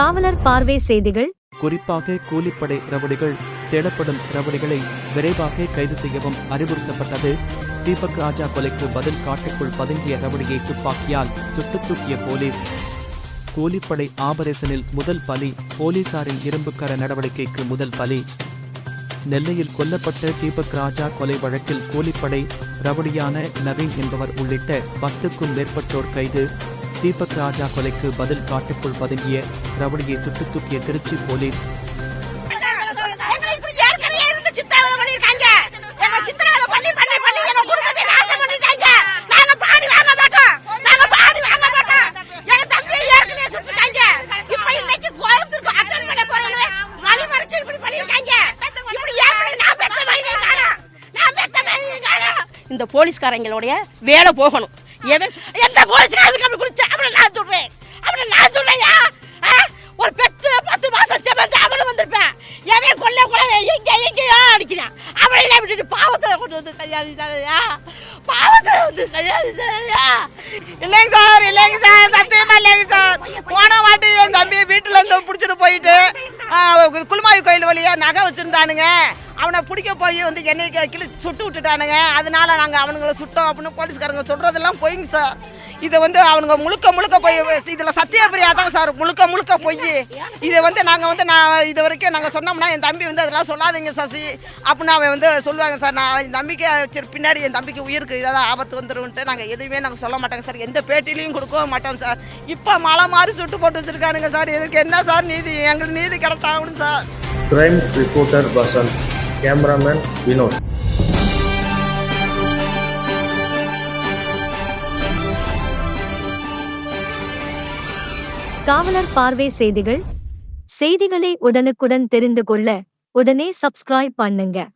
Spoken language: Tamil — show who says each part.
Speaker 1: காவலர் பார்வை செய்திகள்.
Speaker 2: குறிப்பாக கூலிப்படை ரவுடிகள் தேடப்படும் ரவுடிகளை விரைவாக கைது செய்யவும் அறிவுறுத்தப்பட்டது. தீபக் ராஜா கொலைக்கு பதில் காட்டுக்குள் பதுங்கிய ரவுடியை துப்பாக்கியால் சுட்டுத் தூக்கிய போலீஸ். கூலிப்படை ஆபரேஷனில் முதல் பலி போலீசாரின் இரும்புக்கர நடவடிக்கைக்கு முதல் பலி. நெல்லையில் கொல்லப்பட்ட தீபக் ராஜா கொலை வழக்கில் கூலிப்படை ரவுடியான நவீன் என்பவர் உள்ளிட்ட பத்துக்கும் மேற்பட்டோர் கைது. தீபக் ராஜா கொலைக்கு பதில் காட்டுக்குள் பதுங்கிய ரவுடியை சுட்டுத் தூக்கிய திருச்சி போலீஸ்
Speaker 3: பண்ணி, பண்ணி, வாங்க மாட்டோம். வாங்க மாட்டோம். தம்பியை பண்ண இப்படி நான் நான் இந்த போலீஸ்காரங்களுடைய வேலை போகணும் எவன் எந்த போலீஸ்காரனுக்கு அப்படி குடிச்சா? அவனை நான் சொல்றேன். அவனை நான் சொல்றேயா ஆ? ஒரு பத்து பத்து மாசம் செவந்து அவனும் வந்திருப்பேன். எவன் கொல்ல கொள்ள எங்க எங்கேயோ அடிக்கிறான். அவனை எல்லாம் விட்டுட்டு பாவத்தை கொண்டு வந்து கல்யாணிச்சாலையா பாவத்தை வந்து கல்யாணிச்சாலையா இல்லைங்க சார் இல்லைங்க சார் சத்தியமா இல்லைங்க சார். போன வாட்டி என் தம்பி வீட்டுல இருந்து பிடிச்சிட்டு போயிட்டு ஆ, குளுமாயி கோயில் வழியா நகை வச்சிருந்தானுங்க. அவனை பிடிக்க போய் வந்து என்னை கிழிச்சு சுட்டு விட்டுட்டானுங்க. அதனால நாங்கள் அவனுங்களை சுட்டோம் அப்படின்னு போலீஸ்காரங்க சொல்கிறதெல்லாம் பொய்ங்க சார் இதை வந்து அவனுங்க முழுக்க முழுக்க போய் இதில் சத்தியப்பிரியா தான் சார் முழுக்க முழுக்க போய். இதை வந்து நாங்கள் வந்து நான் இது வரைக்கும் நாங்கள் சொன்னோம்னா என் தம்பி வந்து அதெல்லாம் சொல்லாதீங்க சசி. அப்படின்னு அவன் வந்து சொல்லுவாங்க சார் நான் என் தம்பிக்கு சரி பின்னாடி என் தம்பிக்கு உயிருக்கு ஏதாவது ஆபத்து வந்துருன்ட்டு நாங்கள் எதுவுமே நாங்கள் சொல்ல மாட்டோங்க சார் எந்த பேட்டிலையும் கொடுக்கவும் மாட்டோம் சார் இப்போ மழை மாதிரி சுட்டு போட்டு வச்சிருக்கானுங்க சார் இதுக்கு என்ன சார் நீதி? எங்களுக்கு நீதி கிடைச்சாகணும் sir
Speaker 4: crime reporter Basant, cameraman Vinod.
Speaker 1: காவலர் பார்வை செய்திகள். செய்திகளை உடனுக்குடன் தெரிந்து கொள்ள உடனே சப்ஸ்கிரைப் பண்ணுங்க.